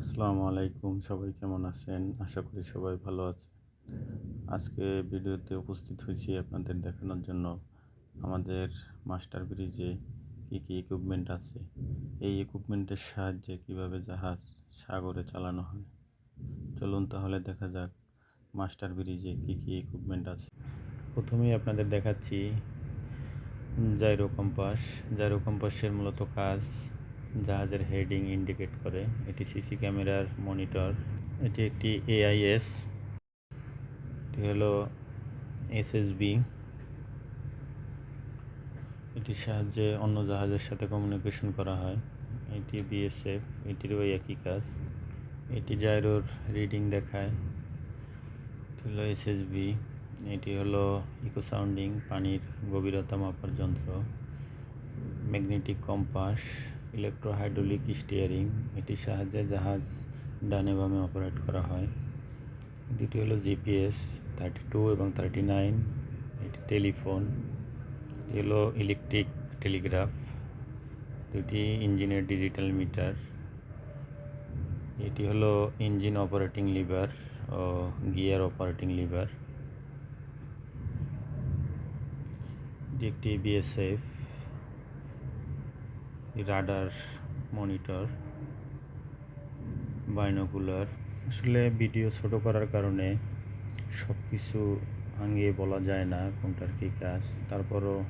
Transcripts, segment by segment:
আসসালামু আলাইকুম। সবাই কেমন আছেন? আশা করি সবাই ভালো আছে আজকে ভিডিওতে উপস্থিত হয়েছি আপনাদের দেখানোর জন্য আমাদের মাস্টার ব্রিজে কী কী ইকুইপমেন্ট আছে। এই ইকুইপমেন্টের সাহায্যে কীভাবে জাহাজ সাগরে চালানো হয়। চলুন তাহলে দেখা যাক মাস্টার ব্রিজে কী কী ইকুইপমেন্ট আছে। প্রথমেই আপনাদের দেখাচ্ছি জাইরো কম্পাস। জাইরো কম্পাসের মূলত কাজ জাহাজের হেডিং ইন্ডিকেট করে। এটি সিসি ক্যামেরার মনিটর। এটি একটি এআইএস এটি হলো এসএসবি এটির সাহায্যে অন্য জাহাজের সাথে কমিউনিকেশন করা হয়। এটি বিএসএফ এটিরও একই কাজ। এটি জাইরোর রিডিং দেখায়। এটি হলো এসএসবি এটি হলো ইকো সাউন্ডিং পানির গভীরতা মাপার যন্ত্র। ম্যাগনেটিক কম্পাস ইলেকট্রোহাইড্রোলিক স্টিয়ারিং, এটির সাহায্যে জাহাজ ডানে বামে অপারেট করা হয়। দুটি হলো জিপিএস, থার্টি টু এবং থার্টি নাইন, এটি টেলিফোন। এটি হলো ইলেকট্রিক টেলিগ্রাফ, দুটি ইঞ্জিনের ডিজিটাল মিটার। এটি হলো ইঞ্জিন অপারেটিং লিভার ও গিয়ার অপারেটিং লিভার। এটি একটি বিএসএফ। Radar, monitor, binocular. আসলে ভিডিও ছোট করার কারণে সব কিছু ভাঙিয়ে বলা যায় না কোনটার কী কাজ। তারপরও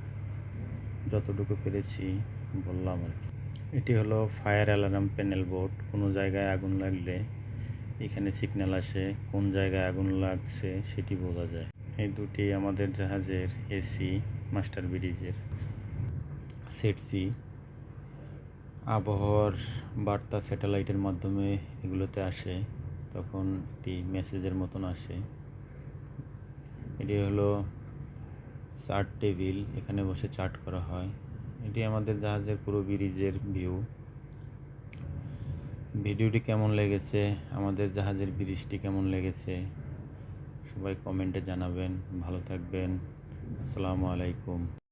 যতটুকু পেরেছি বললাম আর কি। এটি হলো ফায়ার অ্যালার্ম প্যানেল বোর্ড। কোনো জায়গায় আগুন লাগলে এখানে সিগন্যাল আসে, কোন জায়গায় আগুন লাগছে সেটি বোঝা যায়। এই দুটি আমাদের জাহাজের এসি, মাস্টার ব্রিজের সেট সি। আবহাওয়ার বার্তা স্যাটেলাইটের মাধ্যমে এগুলোতে আসে, তখন একটি মেসেজের মতন আসে। এটি হলো, চার্ট টেবিল এখানে বসে চার্ট করা হয়। এটি আমাদের জাহাজের পুরো ব্রিজের ভিউ। ভিডিওটি কেমন লেগেছে? আমাদের জাহাজের ব্রিজটি কেমন লেগেছে? সবাই কমেন্টে জানাবেন। ভালো থাকবেন। আসসালামু আলাইকুম।